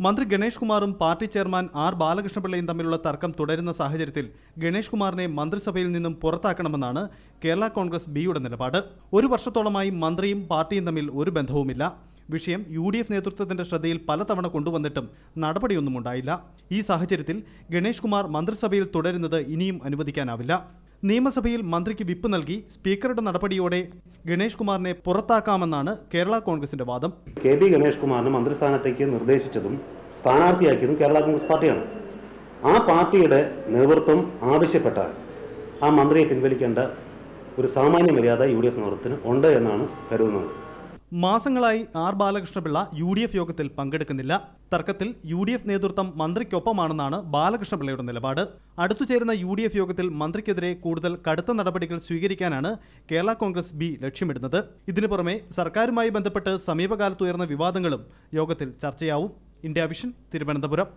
മന്ത്രി ഗണേഷ് കുമാറും party chairman R ബാലകൃഷ്ണപിള്ളയും തമ്മിലുള്ള തർക്കം തുടരുന്ന സാഹചര്യത്തിൽ ഗണേഷ് കുമാറിനെ മന്ത്രിസഭയിൽ നിന്നും പുറത്താക്കണമെന്നാണ് കേരള കോൺഗ്രസ് ബിയുടെ നിലപാട്. ഒരു വർഷത്തോളമായി മന്ത്രിയും പാർട്ടിയും തമ്മിൽ ഒരു ബന്ധവുമില്ല. വിഷയം യു ഡി എഫ് നേതൃത്വത്തിന്റെ ശ്രദ്ധയിൽ പലതവണ കൊണ്ടുവന്നിട്ടും നടപടിയൊന്നും ഉണ്ടായില്ല. ഈ സാഹചര്യത്തിൽ ഗണേഷ് കുമാർ മന്ത്രിസഭയിൽ തുടരുന്നത് ഇനിയും അനുവദിക്കാനാവില്ല. നിയമസഭയിൽ മന്ത്രിക്ക് വിപ്പ് നൽകി സ്പീക്കറുടെ നടപടിയോടെ ഗണേഷ് കുമാറിനെ പുറത്താക്കാമെന്നാണ് കേരള കോൺഗ്രസിന്റെ വാദം. കെ പി ഗണേഷ് കുമാറിനെ മന്ത്രിസ്ഥാനത്തേക്ക് നിർദ്ദേശിച്ചതും സ്ഥാനാർത്ഥിയാക്കിയതും കേരള കോൺഗ്രസ് പാർട്ടിയാണ്. ആ പാർട്ടിയുടെ നേതൃത്വം ആവശ്യപ്പെട്ടാൽ ആ മന്ത്രിയെ പിൻവലിക്കേണ്ട ഒരു സാമാന്യ മര്യാദ യു ഡി എഫ് നേതൃത്വത്തിന് ഉണ്ട് എന്നാണ് കരുതുന്നത്. മാസങ്ങളായി R Balakrishna Pillai U D F യോഗത്തിൽ പങ്കെടുക്കുന്നില്ല. തർക്കത്തിൽ യു ഡി എഫ് നേതൃത്വം മന്ത്രിക്കൊപ്പമാണെന്നാണ് ബാലകൃഷ്ണപിള്ളയുടെ നിലപാട്. അടുത്തു ചേരുന്ന യു ഡി എഫ് യോഗത്തിൽ മന്ത്രിക്കെതിരെ കൂടുതൽ കടുത്ത നടപടികൾ സ്വീകരിക്കാനാണ് കേരള കോൺഗ്രസ് ബി ലക്ഷ്യമിടുന്നത്. ഇതിനു പുറമെ സർക്കാരുമായി ബന്ധപ്പെട്ട് സമീപകാലത്ത് ഉയർന്ന വിവാദങ്ങളും യോഗത്തിൽ ചർച്ചയാവും. India vision Thiruvananthapuram.